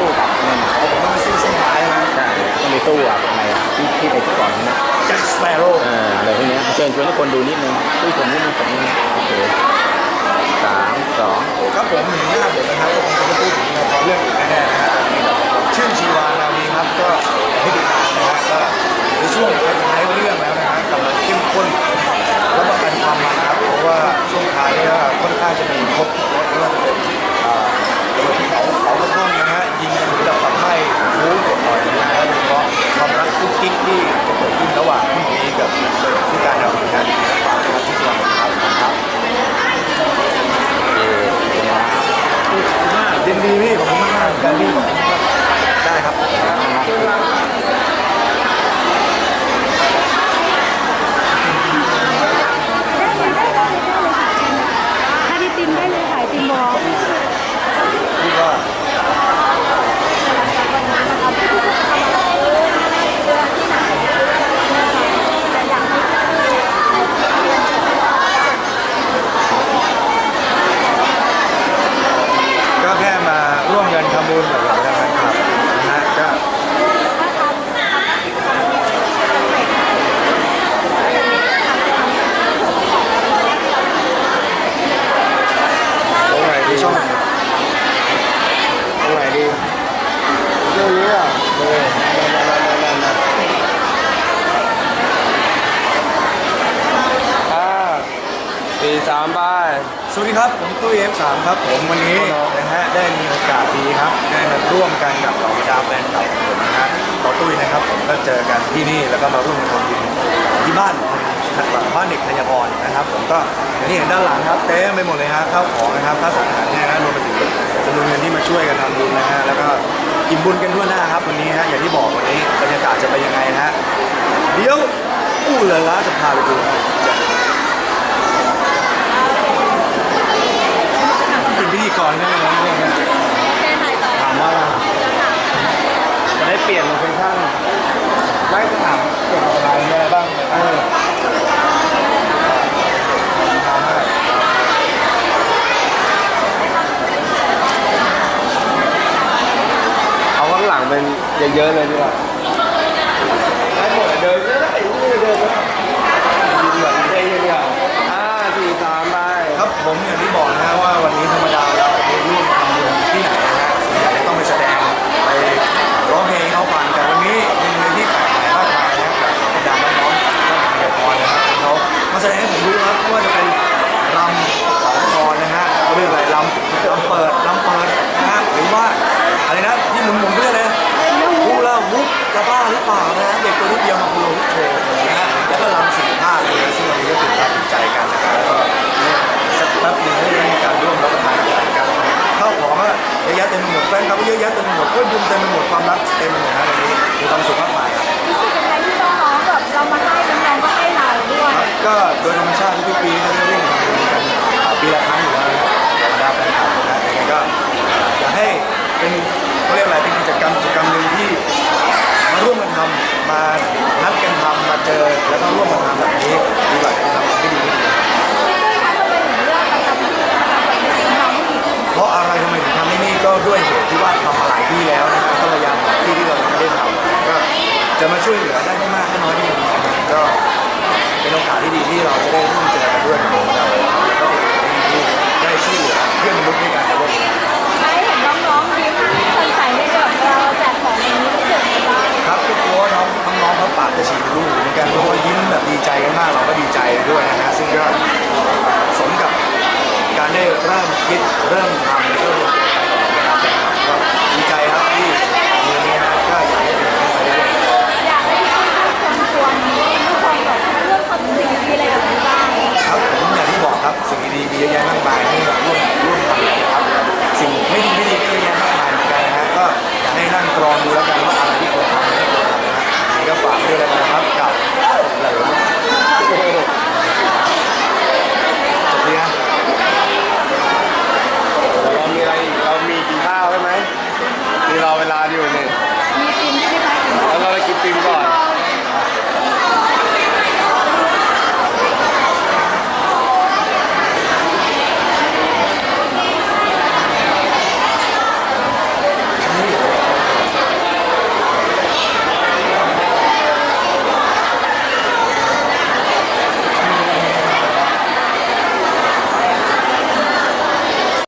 สู้กับเงินอ๋อผมต้องไปซื้อช่วงท้ายนะใช่ต้องไปสู้กับอะไรอะที่ที่ไปก่อนนะแจ็คสเปโร่เอออะไรพวกเนี้ยเชิญชวนทุกคนดูนิดนึงช่วยผมนิดนึงผมนิดนึงโอเคสามสอง ครับผมเห็นหน้าผมนะครับ ดีพี่ขอบคุณมากๆการที่ได้ครับ ถ้าที่ติมได้เลยค่ะไอติมบอก พี่ก็ ก็แค่มาร่วมกันทำบุญกับเราแฟนคลับนะฮะก็ตรงไหนดีช่องตรงไหนดีเรื่องนี้อะเลยนั่นนั่นนั่นนั่นนั่น ห้าสี่สามไป สวัสดีครับ ผมตุ้ย F3 ครับ ผมวันนี้นะฮะได้มีโอกาสดีครับได้มาร่วมกันกับเหล่าบรรดาแฟนคลับของผมนะฮะต่อตุ้ยนะครับ ผมก็เจอกันที่นี่แล้วก็มาร่วมกันทำบุญที่บ้านถัดหลังบ้านเด็กธัญพรนะครับ ผมก็อย่างที่เห็นด้านหลังครับเต็มไปหมดเลยฮะข้าวของนะครับข้าวสารอาหารเนี่ยนะรวมไปถึงจำนวนเงินที่มาช่วยกันทำบุญนะฮะแล้วก็อิ่มบุญกันทั่วหน้าครับวันนี้ฮะอย่างที่บอกวันนี้บรรยากาศจะเป็นยังไงฮะเดี๋ยวอู้เลยละจะพาไปดูเป็นพิ ธีกรใช่ไหมครับเนี่ยถามว่าอะไรจะได้เปลี่ยนโลเคชั่นไม่ถามเกี่ยวกับอะไรมีอะไรบ้างเออเอาข้างหลังเป็นเยอะๆเลยดีกว่าได้หมดเดินก็ได้เดินก็ได้ยืนแบบเท่ๆดีกว่าห้าสี่สามไป ครับผมอย่างที่บอกนะ ไม่ว่าจะเป็นรำของพรนะฮะเขาเรียกอะไรรำรำเปิดรำเปิดนะฮะหรือว่าอะไรนะที่หมุนๆเพื่ออะไรฮูลาวุปจะบ้าหรือเปล่านะฮะเด็กตัวนิดเดียวมาฮูลาวุปโชว์นะฮะแล้วก็รำสี่ภาคเลยนะซึ่งวันนี้ก็ตื่นตาตื่นใจกันนะครับแล้วก็สักแป๊บนึงได้มีการร่วมรับประทานอาหารกันข้าวของอะเยอะแยะเต็มไปหมดแฟนคลับก็เยอะแยะเต็มไปหมดเพื่อนบุญเต็มไปหมดความรักเต็มไปหมดนะวันนี้มีความสุขมากมาย ก็โดยธรรมชาติทุกปีเขาจะเร่งกันปีละครั้งอยู่แล้วนะครับธรรดาแฟนคลับนะยังไงก็อยากให้เป็นเขาเรียกอะไรเป็นกิจกรรมกิจกรรมหนึ่งที่มาร่วมกันทำมานัดกันทำมาเจอแล้วก็ร่วมกันทำแบบนี้ดีกว่าทำที่ดีไม่ดีพี่ตุ้ยคะทำไมถึงเลือกมาทำที่นี่นะคะแบบน้องผู้หญิงเพราะอะไรทำไมถึงทำที่นี่ก็ด้วยเหตุที่ว่าทำมาหลายที่แล้วนะครับก็พยายามหาที่ที่เรายังไม่ได้ทำก็จะมาช่วยเหลือได้ไม่มากก็น้อยที่ยังมีนะก็ เป็นโอกาสที่ดีที่เราจะได้ร่วมเจอกันด้วยนะครับแล้วก็ได้ช่วยเหลือเพื่อนมนุษย์ด้วยกันนโลกนี้ใช้เห็นน้องๆยิ้มคนใส่ในแบบเราแจกของอย่างนี้รู้สึกยังไงบ้างครับก็กลัวว่าน้องน้องๆเขาปากจะฉีกลูกเหมือนกันเพราะว่ายิ้มแบบดีใจกันมากเราก็ดีใจด้วยนะฮะซึ่งก็สมกับการได้เริ่มคิดเริ่มท